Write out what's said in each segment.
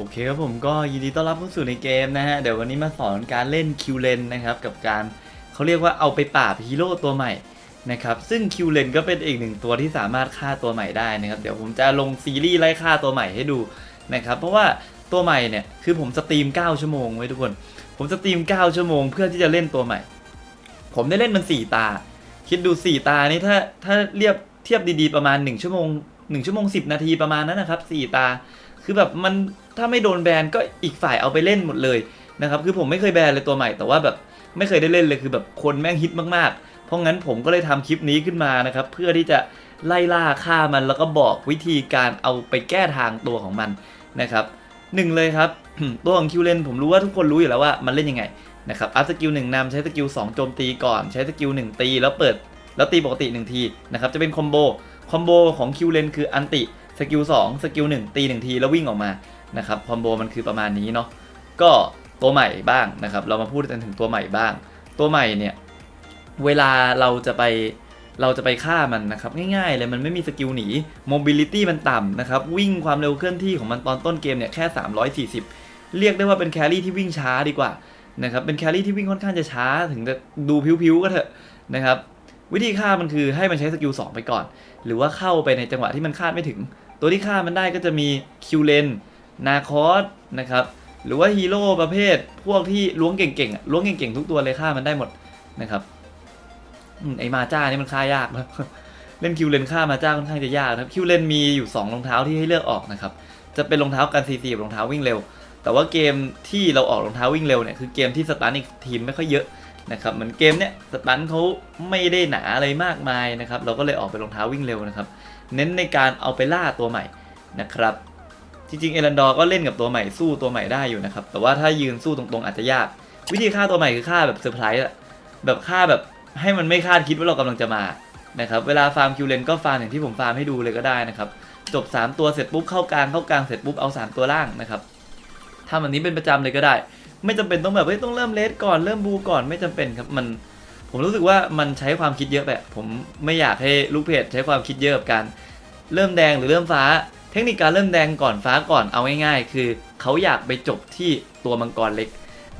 โอเคครับผมก็ยินดีต้อนรับเข้าสู่ในเกมนะฮะ เดี๋ยววันนี้มาสอนการเล่นคิวเลนนะครับ กับการเขาเรียกว่าเอาไปปราบฮีโร่ตัวใหม่นะครับ ซึ่งคิวเลนก็เป็นอีกหนึ่งตัวที่สามารถฆ่าตัวใหม่ได้นะครับ เดี๋ยวผมจะลงซีรีส์ไล่ฆ่าตัวใหม่ให้ดูนะครับ เพราะว่าตัวใหม่เนี่ยคือผมสตรีม 9 ชั่วโมงไว้ทุกคน ผมสตรีม 9 ชั่วโมงเพื่อที่จะเล่นตัวใหม่ ผมได้เล่นมัน 4 ตา คิดดู 4 ตานี่ถ้าถ้าเรียบเทียบดีๆประมาณ 1 ชั่วโมง 1 ชั่วโมง 10 นาทีประมาณนั้นนะครับ 4 ตา คือแบบมันถ้าไม่โดนแบนก็อีกฝ่ายเอาไปเล่นหมดเลยนะครับคือผมไม่เคยแบนเลยตัวใหม่แต่ว่าแบบไม่เคยได้เล่นเลยคือแบบคนแม่งฮิตมากๆ เพราะงั้นผมก็เลยทำคลิปนี้ขึ้นมานะครับเพื่อที่จะไล่ล่าฆ่ามันแล้วก็บอกวิธีการเอาไปแก้ทางตัวของมันนะครับหนึ่งเลยครับตัวของคิวเลนผมรู้ว่าทุกคนรู้อยู่แล้วว่ามันเล่นยังไงนะครับอัพสกิลหนึ่งนำใช้สกิล2โจมตีก่อนใช้สกิล1ตีแล้วเปิดแล้วตีปกติ 1 ทีนะครับจะเป็นคอมโบคอมโบของคิวเลนคืออันติ สกิล2สกิล1ตี1ทีแล้ววิ่งออกมานะครับคอมโบมันคือประมาณนี้เนาะก็ตัวใหม่บ้างนะครับ เรามาพูดกันถึงตัวใหม่บ้าง ตัวใหม่เนี่ยเวลาเราจะไปเราจะไปฆ่ามันนะครับ ง่ายๆเลยมันไม่มีสกิลหนี mobility มันต่ำนะครับ วิ่งความเร็วเคลื่อนที่ของมันตอนต้นเกมเนี่ยแค่ 340 เรียกได้ว่าเป็นแครี่ที่วิ่งช้าดีกว่านะครับเป็นแครี่ที่วิ่งค่อนข้างจะช้าถึงจะดูพิ้วๆก็เถอะนะครับวิธีฆ่ามันคือให้มันใช้สกิล2ไปก่อน หรือว่าเข้าไปในจังหวะที่มันคาดไม่ถึง ตัวที่ฆ่ามันได้ก็จะมีคิวเลนนาคอสนะครับหรือว่าฮีโร่ประเภทพวกที่ล้วงเก่งๆล้วงเก่งๆทุกตัวเลยฆ่ามันได้หมดนะครับอไอมาจ้านี่มันฆ่ายากนะเล่นคิวเลนฆ่ามาจ้าค่อนข้างจะยากนะครับคิวเลนมีอยู่ 2 รองเท้าที่ให้เลือกออกนะครับจะเป็นรองเท้ากันซีซีกับรองเท้าวิ่งเร็ว แต่ว่าเกมที่เราออกรองเท้าวิ่งเร็วเนี่ยคือเกมที่สตันอีกทีมไม่ค่อยเยอะนะครับเหมือนเกมเนี้ยสตันเขาไม่ได้หนาอะไรมากมายนะครับเราก็เลยออกเป็นรองเท้าวิ่งเร็วนะครับ เน้นในการเอาไปล่าตัวใหม่นะครับ จริงๆ เอรันดอร์ก็เล่นกับตัวใหม่สู้ตัวใหม่ได้อยู่นะครับ แต่ว่าถ้ายืนสู้ตรงๆอาจจะยาก วิธีฆ่าตัวใหม่คือฆ่าแบบเซอร์ไพรส์อะแบบฆ่าแบบให้มันไม่คาดคิดว่าเรากำลังจะมานะครับเวลาฟาร์มคิวเลนก็ฟาร์มอย่างที่ผมฟาร์มให้ดูเลยก็ได้นะครับจบ 3 ตัวเสร็จปุ๊บเข้ากลางเข้ากลางเสร็จปุ๊บเอา 3 ตัวล่างนะครับทำแบบนี้เป็นประจำเลยก็ได้ ไม่จำเป็นต้องแบบเฮ้ยต้องเริ่มเลสก่อนเริ่มบูก่อนไม่จำเป็นครับมัน ผมรู้สึกว่ามันใช้ความคิดเยอะแบบผมไม่อยากให้ลูกเพจใช้ความคิดเยอะกับการเริ่มแดงหรือเริ่มฟ้า เทคนิคการเริ่มแดงก่อนฟ้าก่อนเอาง่ายๆ คือเขาอยากไปจบที่ตัวมังกรเล็ก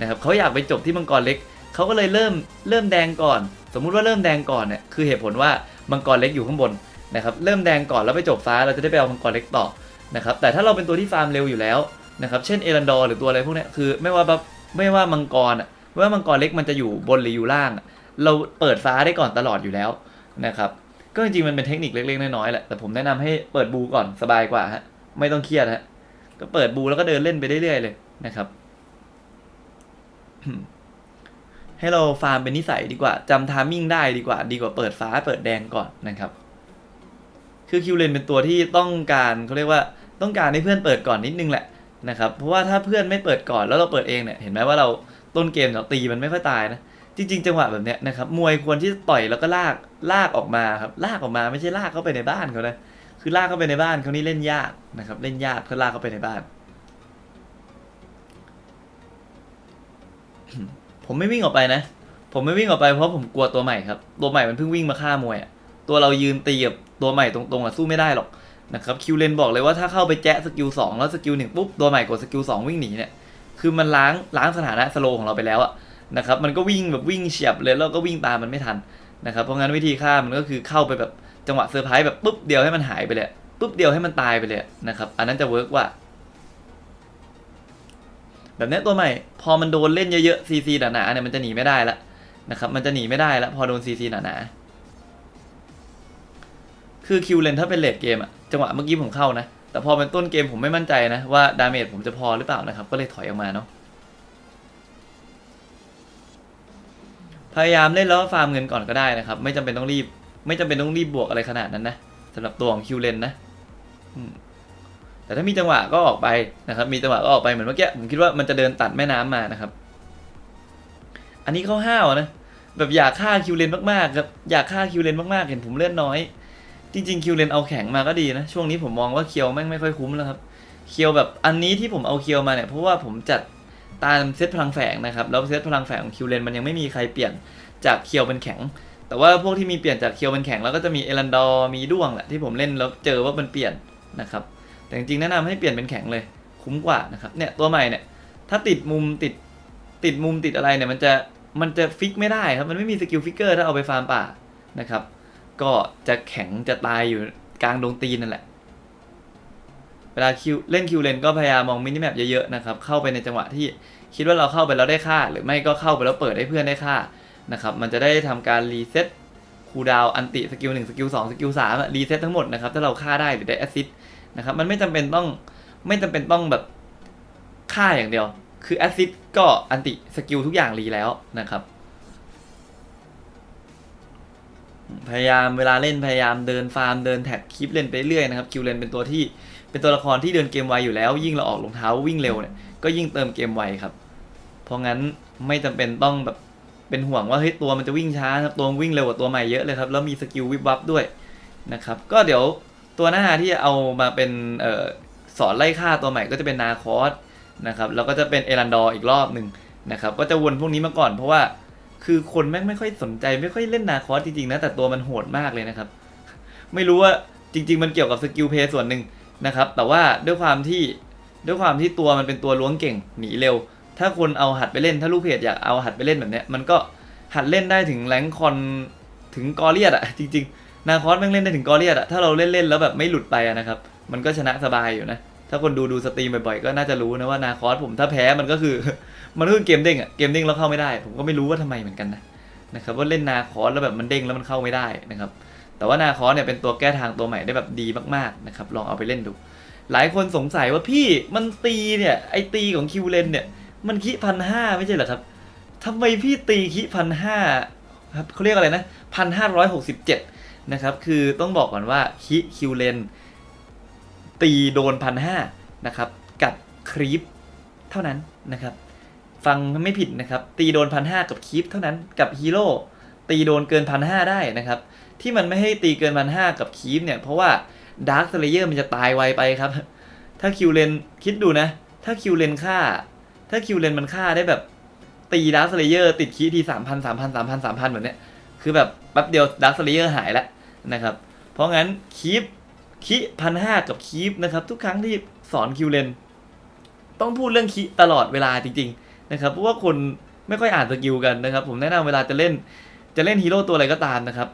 นะครับเขาอยากไปจบที่มังกรเล็กเขาก็เลยเริ่มเริ่มแดงก่อน สมมุติว่าเริ่มแดงก่อนเนี่ยคือเหตุผลว่ามังกรเล็กอยู่ข้างบนนะครับเริ่มแดงก่อนแล้วไปจบฟ้าเราจะได้ไปเอามังกรเล็กต่อนะครับแต่ถ้าเราเป็นตัวที่ฟาร์มเร็วอยู่แล้วนะครับเช่นเอรันดอร์หรือตัวอะไรพวกนี้คือไม่ว่าแบบไม่ว่ามังกรอะไม่ว่ามังกรเล็กมันจะอยู่บนหรืออยู่ล่าง เราเปิดฟ้าได้ก่อนตลอดอยู่แล้วนะครับก็จริงๆมันเป็นเทคนิคเล็กๆน้อยๆแหละแต่ผมแนะนำให้เปิดบูก่อนสบายกว่าฮะไม่ต้องเครียดฮะก็เปิดบูแล้วก็เดินเล่นไปเรื่อยๆเลยนะครับ ให้เราฟาร์มเป็นนิสัยดีกว่าจำทามมิ่งได้ดีกว่า ดีกว่าเปิดฟ้าเปิดแดงก่อนนะครับ คือคิวเลนเป็นตัวที่ต้องการเขาเรียกว่าต้องการให้เพื่อนเปิดก่อนนิดนึงแหละนะครับ เพราะว่าถ้าเพื่อนไม่เปิดก่อนแล้วเราเปิดเองเนี่ยเห็นไหมว่าเราต้นเกมเราตีมันไม่ค่อยตายนะ จริง ๆ จังหวะแบบเนี้ยนะครับมวยควรที่จะต่อยแล้วก็ลากลากออกมาครับลากออกมาไม่ใช่ลากเข้าไปในบ้านเขานะคือลากเข้าไปในบ้านเขานี่เล่นยากนะครับ เล่นยากเพื่อลากเข้าไปในบ้าน ผมไม่วิ่งออกไปนะ ผมไม่วิ่งออกไปเพราะผมกลัวตัวใหม่ครับ ตัวใหม่มันเพิ่งวิ่งมาฆ่ามวยอะตัวเรายืนตีกับตัวใหม่ตรงๆอะสู้ไม่ได้หรอกนะครับคิวเลนบอกเลยว่าถ้าเข้าไปแจ๊ะสกิลสองแล้วสกิลหนึ่งปุ๊บตัวใหม่กดสกิลสองวิ่งหนีเนี่ยคือมันล้างล้างสถานะสโลของเราไปแล้วอะ นะครับมันก็วิ่งแบบวิ่งเฉียบเลยแล้วก็วิ่งตามมันไม่ทันนะครับเพราะงั้นวิธีฆ่ามันก็คือเข้าไปแบบจังหวะเซอร์ไพรส์แบบปุ๊บเดียวให้มันหายไปเลยปุ๊บเดียวให้มันตายไปเลยนะครับอันนั้นจะเวิร์กว่า แบบนี้ตัวใหม่ พอมันโดนเล่นเยอะๆซีซีหนาๆเนี่ยมันจะหนีไม่ได้ละนะครับมันจะหนีไม่ได้ละพอโดนซีซีหนาๆคือคิวเลนถ้าเป็นเลดเกมอะจังหวะเมื่อกี้ผมเข้านะแต่พอเป็นต้นเกมผมไม่มั่นใจนะว่าดาเมจผมจะพอหรือเปล่านะครับก็เลยถอยออกมาเนาะ พยายามเล่นแล้วฟาร์มเงินก่อนก็ได้นะครับ ไม่จำเป็นต้องรีบ ไม่จำเป็นต้องรีบบวกอะไรขนาดนั้นนะสำหรับตัวของคิวเลนนะแต่ถ้ามีจังหวะก็ออกไปนะครับ มีจังหวะก็ออกไปเหมือนเมื่อกี้ผมคิดว่ามันจะเดินตัดแม่น้ำมานะครับ อันนี้เขาห้าวนะแบบอยากฆ่าคิวเลนมากๆครับอยากฆ่าคิวเลนมากๆเห็นผมเล่นน้อย จริงๆคิวเลนเอาแข็งมาก็ดีนะช่วงนี้ผมมองว่าเคียวแม่งไม่ค่อยคุ้มแล้วครับเคียวแบบอันนี้ที่ผมเอาเคียวมาเนี่ยเพราะว่าผมจัด ตามเซตพลังแฝงนะครับ แล้วเซตพลังแฝงของคิวเลนมันยังไม่มีใครเปลี่ยนจากเคียวเป็นแข็ง แต่ว่าพวกที่มีเปลี่ยนจากเคียวเป็นแข็งแล้วก็จะมีเอรันดอร์มีด้วงแหละที่ผมเล่นแล้วเจอว่ามันเปลี่ยนนะครับ แต่จริงๆแนะนำให้เปลี่ยนเป็นแข็งเลย คุ้มกว่านะครับ เนี่ยตัวใหม่เนี่ย ถ้าติดมุมติดติดมุมติดอะไรเนี่ยมันจะมันจะฟิกไม่ได้ครับ มันไม่มีสกิลฟิกเกอร์ถ้าเอาไปฟาร์มป่านะครับ ก็จะแข็งจะตายอยู่กลางดงตีนนั่นแหละ วลาคิวเล่นคิวเลนก็พยายามมองมินิแมปเยอะๆนะครับเข้าไปในจังหวะที่คิดว่าเราเข้าไปแล้วได้ค่า หรือไม่ก็เข้าไปแล้วเปิดให้เพื่อนได้ค่านะครับมันจะได้ทำการรีเซ็ตคูดาวอันติสกิลหนึ่งสกิลสองสกิลสามรีเซ็ตทั้งหมดนะครับถ้าเราฆ่าได้หรือได้แอสซิสต์นะครับมันไม่จำเป็นต้องไม่จำเป็นต้องแบบฆ่าอย่างเดียว คือแอสซิสต์ก็อันติสกิลทุกอย่างรีแล้วนะครับพยายามเวลาเล่นพยายามเดินฟาร์มเดินแท็กคลิปเล่นไปเรื่อยนะครับคิวเลนเป็นตัวที่ เป็นตัวละครที่เดินเกมไวอยู่แล้ว ยิ่งเราออกรองเท้าวิ่งเร็วเนี่ยก็ยิ่งเติมเกมไวครับ เพราะงั้นไม่จำเป็นต้องแบบเป็นห่วงว่าเฮ้ยตัวมันจะวิ่งช้าครับตัววิ่งเร็วกว่าตัวใหม่เยอะเลยครับแล้วมีสกิลวิบวับด้วยนะครับ ก็เดี๋ยวตัวหน้าที่เอามาเป็นออสอนไล่ฆ่าตัวใหม่ก็จะเป็นนาคอสนะครับแล้วก็จะเป็นเอรันดอร์อีกรอบหนึ่งนะครับ ก็จะวนพวกนี้มาก่อนเพราะว่าคือคนแม่งไม่ค่อยสนใจไม่ค่อยเล่นนาคอสจริงๆนะแต่ตัวมันโหดมากเลยนะครับ ไม่รู้ว่าจริง ๆ มันเกี่ยวกับสกิลเพย์ส่วนหนึ่ง นะครับ แต่ว่าด้วยความที่ด้วยความที่ตัวมันเป็นตัวล้วงเก่งหนีเร็ว ถ้าคนเอาหัดไปเล่น ถ้าลูกเพจอยากเอาหัดไปเล่นแบบเนี้ยมันก็หัดเล่นได้ถึงแรงคอนถึงกอเลียดอะจริงๆ นาคอสแม่งเล่นได้ถึงกอเลียดอะถ้าเราเล่นๆแล้วแบบไม่หลุดไปะนะครับ มันก็ชนะสบายอยู่นะ ถ้าคนดูดูสตรีมบ่อยๆก็น่าจะรู้นะว่านาคอสผมถ้าแพ้มันก็คือ มันคือเกมเด้งอะเกมเด้งแล้วเข้าไม่ได้ ผมก็ไม่รู้ว่าทำไมเหมือนกันนะนะครับว่าเล่นนาคอสแล้วแบบมันเด้งแล้วมันเข้าไม่ได้นะครับ แต่ว่านาคอเนี่ยเป็นตัวแก้ทางตัวใหม่ได้แบบดีมากๆนะครับลองเอาไปเล่นดู หลายคนสงสัยว่าพี่มันตีเนี่ยไอตีของคิวเลนเนี่ยมันคิพันห้าไม่ใช่เหรอครับทำไมพี่ตีคิพันห้าครับเขาเรียกอะไรนะพันห้าร้อยหกสิบเจ็ดนะครับคือต้องบอกก่อนว่าคิคิวเลนตีโดนพันห้านะครับกับครีปเท่านั้นนะครับฟังไม่ผิดนะครับตีโดนพันห้ากับครีปเท่านั้นกับฮีโร่ตีโดนเกินพันห้าได้นะครับ ที่มันไม่ให้ตีเกินพันห้ากับคีฟเนี่ยเพราะว่าดาร์คสเลเยอร์มันจะตายไวไปครับ ถ้าคิวเลนคิดดูนะ ถ้าคิวเลนฆ่า ถ้าคิวเลนมันฆ่าได้แบบ ตีดาร์คสเลเยอร์ติดคีทีสามพันสามพันสามพันสามพันแบบเนี้ยคือแบบแป๊บเดียวดาร์คสเลเยอร์หายแล้วนะครับ เพราะงั้นคีฟคีพันห้ากับคีฟนะครับ ทุกครั้งที่สอนคิวเลนต้องพูดเรื่องคีตลอดเวลาจริง ๆ นะครับ เพราะว่าคนไม่ค่อยอ่านสกิลกันนะครับ ผมแนะนำเวลาจะเล่นจะเล่นฮีโร่ตัวอะไรก็ตามนะครับ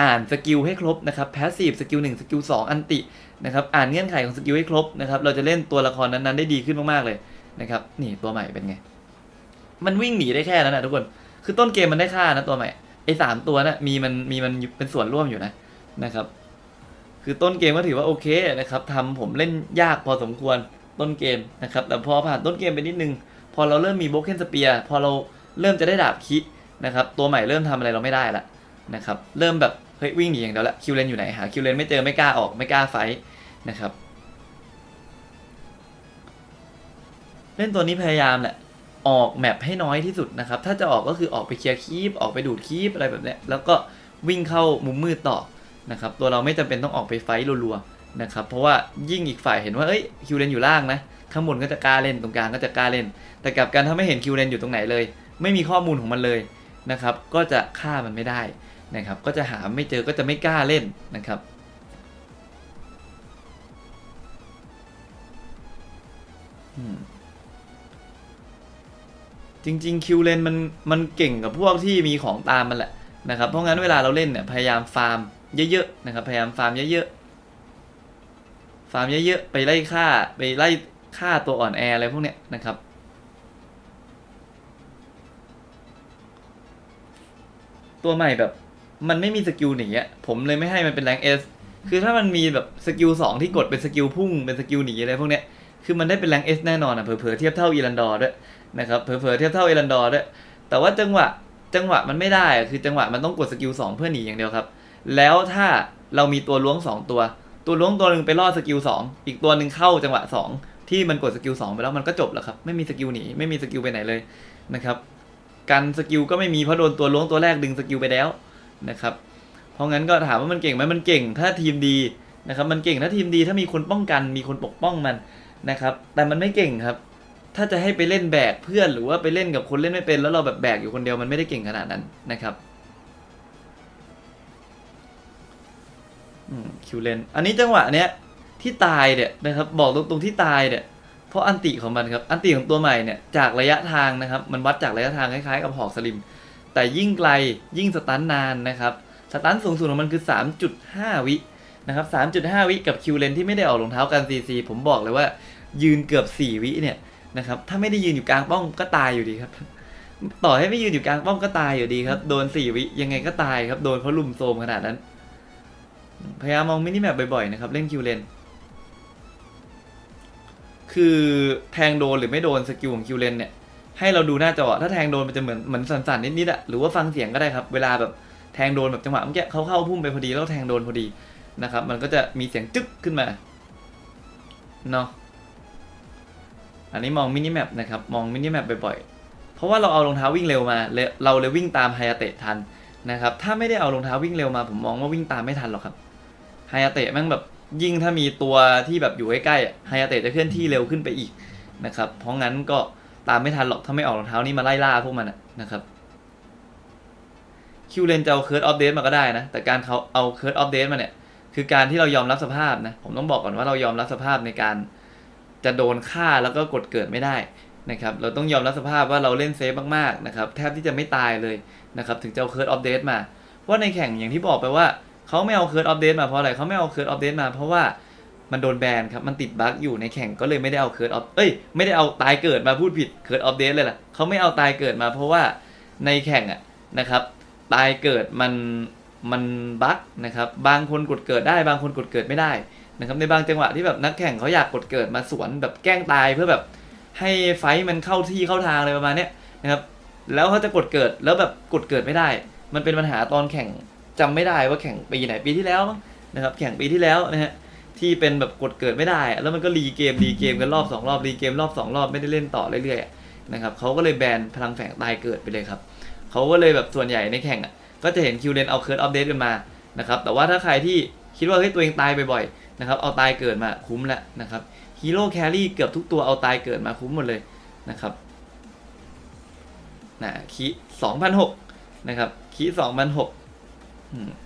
อ่านสกิลให้ครบนะครับแพสซีฟสกิลหนึ่งสกิลสองอันตินะครับอ่านเงื่อนไขของสกิลให้ครบนะครับเราจะเล่นตัวละครนั้นๆได้ดีขึ้นมากๆเลยนะครับนี่ตัวใหม่เป็นไง มันวิ่งหนีได้แค่นั้นนะทุกคนคือต้นเกมมันได้ค่านะตัวใหม่ไอ้สามตัวนะ่ะมีมันมีมันเป็นส่วนร่วมอยู่นะนะครับคือต้นเกมก็ถือว่าโอเคนะครับทำผมเล่นยากพอสมควรต้นเกมนะครับแต่พอผ่านต้นเกมไปนิดนึง พอเราเริ่มมีโบเคนสเปียพอเราเริ่มจะได้ดาบคินะครับตัวใหม่เริ่มทำอะไรเราไม่ได้ละนะครับเริ่มแบบ เฮ้ยวิ่งหนีอย่างเดียวละคิวเลนอยู่ไหนหาคิวเลนไม่เจอไม่กล้าออกไม่กล้าไฟท์นะครับ เล่นตัวนี้พยายามแหละออกแมปให้น้อยที่สุดนะครับ ถ้าจะออกก็คือออกไปเคลียร์คีปออกไปดูดคีปอะไรแบบนี้แล้วก็วิ่งเข้ามุมมืดต่อนะครับ ตัวเราไม่จำเป็นต้องออกไปไฟท์รัวๆนะครับ เพราะว่ายิ่งอีกฝ่ายเห็นว่าเอ้ยคิวเลนอยู่ล่างนะข้างบนก็จะกล้าเล่นตรงกลางก็จะกล้าเล่น แต่กลับกันถ้าไม่เห็นคิวเลนอยู่ตรงไหนเลย ไม่มีข้อมูลของมันเลยนะครับ ก็จะฆ่ามันไม่ได้ นะครับ ก็จะหาไม่เจอก็จะไม่กล้าเล่นนะครับ จริงๆคิวเลนมันมันเก่งกับพวกที่มีของตามมันแหละนะครับ เพราะงั้นเวลาเราเล่นเนี่ยพยายามฟาร์มเยอะๆนะครับ พยายามฟาร์มเยอะๆ ฟาร์มเยอะๆ ไปไล่ฆ่าไปไล่ฆ่าตัวอ่อนแออะไรพวกเนี้ยนะครับตัวใหม่แบบ มันไม่มีสกิลหนีอะผมเลยไม่ให้มันเป็นแรงเอสคือถ้ามันมีแบบสกิลสองที่กดเป็นสกิลพุ่งเป็นสกิลหนีอะไรพวกเนี้ยคือมันได้เป็นแรงเอสแน่นอนอะเผลอๆเทียบเท่าอีรันดอร์ด้วยนะครับเผลอๆเทียบเท่าอีรันดอร์ด้วยแต่ว่าจังหวะจังหวะมันไม่ได้อะคือจังหวะมันต้องกดสกิลสองเพื่อหนีอย่างเดียวครับ แล้วถ้าเรามีตัวล้วงสองตัว ตัวล้วงตัวหนึ่งไปล่อสกิลสองอีกตัวหนึ่งเข้าจังหวะสองที่มันกดสกิลสองไปแล้วมันก็จบแล้วครับไม่มีสกิลหนีไม่มีสกิลไปไหนเลยนะครับการสกิลก็ไม่มีเพราะโดนตัวล้วงตัวแรกดึงสกิลไปแล้ว นะครับ เพราะงั้นก็ถามว่ามันเก่งไหมมันเก่งถ้าทีมดีนะครับมันเก่งถ้าทีมดีถ้ามีคนป้องกัน มีคนปกป้องมันนะครับ แต่มันไม่เก่งครับ ถ้าจะให้ไปเล่นแบกเพื่อนหรือว่าไปเล่นกับคนเล่นไม่เป็น แล้วเราแบบแบกอยู่คนเดียวมันไม่ได้เก่งขนาดนั้นนะครับอืมคิวเลนอันนี้จังหวะเนี้ยที่ตายเนี่ยนะครับบอกตรงๆที่ตายเนี่ยเพราะราะอันติของมันครับอันติของตัวใหม่เนี่ยจากระยะทางนะครับ มันวัดจากระยะทางคล้ายๆกับหอกสลิม แต่ยิ่งไกลยิ่งสตันนานนะครับ สตันสูงสุดของมันคือ 3.5 วินะครับ 3.5 วิกับคิวเลนที่ไม่ได้ออกรองเท้ากัน CC ผมบอกเลยว่ายืนเกือบ 4 วิเนี่ยนะครับถ้าไม่ได้ยืนอยู่กลางป้องก็ตายอยู่ดีครับ ต่อให้ไม่ยืนอยู่กลางป้องก็ตายอยู่ดีครับ โดน 4 วิยังไงก็ตายครับ โดนเขาลุมโซมขนาดนั้น พยายามมองมินิแมปบ่อยๆนะครับเล่นคิวเลนคือแทงโดนหรือไม่โดนสกิลของคิวเลนเนี่ย ให้เราดูหน้าจอ ถ้าแทงโดนมันจะเหมือนเหมือนสั่นๆนิดๆอะหรือว่าฟังเสียงก็ได้ครับ เวลาแบบแทงโดนแบบจังหวะเมื่อกี้เขาเข้าพุ่มไปพอดีแล้วแทงโดนพอดีนะครับ มันก็จะมีเสียงจึ๊กขึ้นมาเนาะอันนี้มองมินิแมปนะครับ มองมินิแมปบ่อยๆ เพราะว่าเราเอารองเท้าวิ่งเร็วมาเราเลยวิ่งตามไฮอาเตะทันนะครับ ถ้าไม่ได้เอารองเท้าวิ่งเร็วมา ผมมองว่าวิ่งตามไม่ทันหรอกครับไฮอาเตะแม่งแบบยิ่งถ้ามีตัวที่แบบอยู่ใกล้ๆไฮอาเตะจะเคลื่อนที่เร็วขึ้นไปอีกนะครับ เพราะงั้นก็ ตามไม่ทันหรอกถ้าไม่ออกรองเท้านี่มาไล่ล่าพวกมันนะครับคิวเลนจะเอาเคิร์ดออฟเดตมาก็ได้นะ แต่การเขาเอาเคิร์ดออฟเดตมาเนี่ย คือการที่เรายอมรับสภาพนะ ผมต้องบอกก่อนว่าเรายอมรับสภาพในการจะโดนฆ่าแล้วก็กดเกิดไม่ได้นะครับ เราต้องยอมรับสภาพว่าเราเล่นเซฟมากๆนะครับ แทบที่จะไม่ตายเลยนะครับ ถึงจะเอาเคิร์ดออฟเดตมาเพราะในแข่งอย่างที่บอกไปว่าเขาไม่เอาเคิร์ดออฟเดตมาเพราะอะไรเขาไม่เอาเคิร์ดออฟเดตมาเพราะว่า มันโดนแบนครับ มันติดบั๊กอยู่ในแข่งก็เลยไม่ได้เอาเคิร์ดออฟเอ้ย ไม่ได้เอาตายเกิดมาพูดผิดเคิร์ดออฟเดตเลยล่ะเขาไม่เอาตายเกิดมาเพราะว่าในแข่งอะนะครับ ตายเกิดมันมันบั๊กนะครับ บางคนกดเกิดได้ บางคนกดเกิดไม่ได้นะครับในบางจังหวะที่แบบนักแข่งเขาอยากกดเกิดมาสวนแบบแกล้งตายเพื่อแบบให้ไฟมันเข้าที่เข้าทางอะไรประมาณเนี้ยนะครับ แล้วเขาจะกดเกิดแล้วแบบกดเกิดไม่ได้ มันเป็นปัญหาตอนแข่งจำไม่ได้ว่าแข่งปีไหนปีที่แล้วนะครับ แข่งปีที่แล้วนะฮะ ที่เป็นแบบกดเกิดไม่ได้ แล้วมันก็รีเกมรีเกมกันรอบสองรอบรีเกมรอบสองรอบไม่ได้เล่นต่อเรื่อยๆนะครับเขาก็เลยแบนพลังแฝงตายเกิดไปเลยครับเขาก็เลยแบบส่วนใหญ่ในแข่งอะก็จะเห็นคิวเลนเอาเคิร์ดอัปเดตกันมานะครับแต่ว่าถ้าใครที่คิดว่าเฮ้ยตัวเองตายบ่อยๆนะครับเอาตายเกิดมาคุ้มแล้วนะครับฮีโร่แครี่เกือบทุกตัวเอาตายเกิดมาคุ้มหมดเลยนะครับนะคีสองพันหกนะครับคีสองพันหก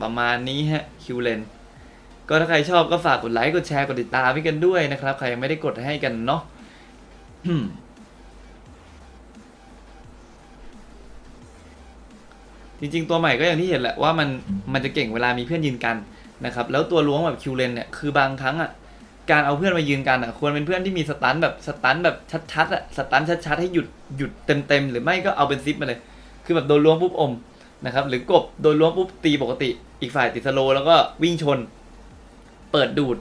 ประมาณนี้ฮะคิวเลน ก็ถ้าใครชอบก็ฝากกดไลค์กดแชร์กดติดตามให้กันด้วยนะครับ ใครยังไม่ได้กดให้กันเนาะจริง ๆ ตัวใหม่ก็อย่างที่เห็นแหละว่ามันมันจะเก่งเวลามีเพื่อนยืนกันนะครับ แล้วตัวล้วงแบบคิวเลนเนี่ยคือบางครั้งอะการเอาเพื่อนมายืนกันอะควรเป็นเพื่อนที่มีสตันแบบสตันแบบชัดๆอะสตันชัดๆให้หยุดหยุดเต็มๆหรือไม่ก็เอาเป็นซิปมาเลย คือแบบโดนล้วงปุ๊บอมนะครับหรือกบโดนล้วงปุ๊บตีปกติ อีกฝ่ายติดสโลแล้วก็วิ่งชน เปิดดูด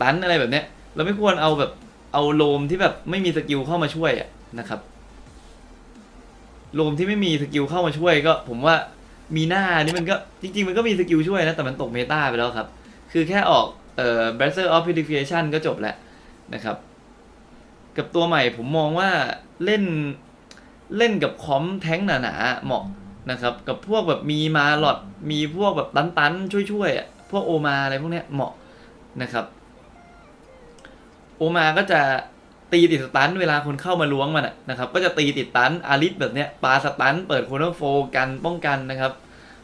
ตันอะไรแบบเนี้ย เราไม่ควรเอาแบบเอาโลมที่แบบไม่มีสกิลเข้ามาช่วยอะนะครับ โลมที่ไม่มีสกิลเข้ามาช่วยก็ ผมว่ามีหน้านี่มันก็จริง ๆ มันก็มีสกิลช่วยนะแต่มันตกเมตาไปแล้วครับ คือแค่ออกเอ่อ b r a z e r of Purification ก็จบแล้วนะครับ กับตัวใหม่ผมมองว่าเล่นเล่นกับคอมแท้งหนาๆเหมาะนะครับ กับพวกแบบมีมาหลอดมีพวกแบบตันๆช่วยๆอะพวกโอมาอะไรพวกเนี้ยเหมาะ นะครับ โอมาก็จะตีติดสตันเวลาคนเข้ามาล้วงมันนะครับ ก็จะตีติดตันอาริสแบบเนี้ยปาสตันเปิดโคเนอร์โฟกันป้องกันนะครับ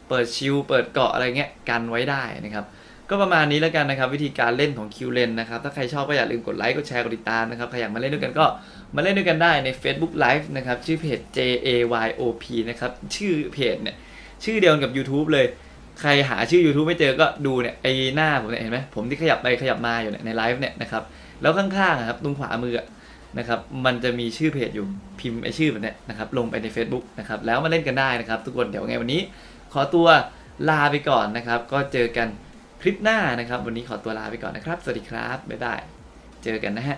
เปิดชิลเปิดเกาะอะไรเงี้ยกันไว้ได้นะครับก็ประมาณนี้แล้วกันนะครับ วิธีการเล่นของคิวเลนนะครับ ถ้าใครชอบก็อย่าลืมกดไลค์กดแชร์กดติดตามนะครับใครอยากมาเล่นด้วยกันก็มาเล่นด้วยกันได้ใน Facebook Live นะครับ ชื่อเพจ J A Y O P นะครับ ชื่อเพจเนี่ย ชื่อเดียวกันกับ YouTube เลย ใครหาชื่อ YouTube ไม่เจอก็ดูเนี่ยไอหน้าผมเนี่ยเห็นไหมผมที่ขยับไปขยับมาอยู่เนี่ยในไลฟ์เนี่ยนะครับแล้วข้างๆอะครับตรงขวามือะนะครับมันจะมีชื่อเพจอยู่พิมพ์ไอชื่อแบบเนี้ยนะครับลงไปใน Facebook นะครับแล้วมาเล่นกันได้นะครับ ทุกคนเดี๋ยวไงวันนี้ ขอตัวลาไปก่อนนะครับ ก็เจอกันคลิปหน้านะครับ วันนี้ขอตัวลาไปก่อนนะครับ สวัสดีครับบ๊ายบายเจอกันนะฮะ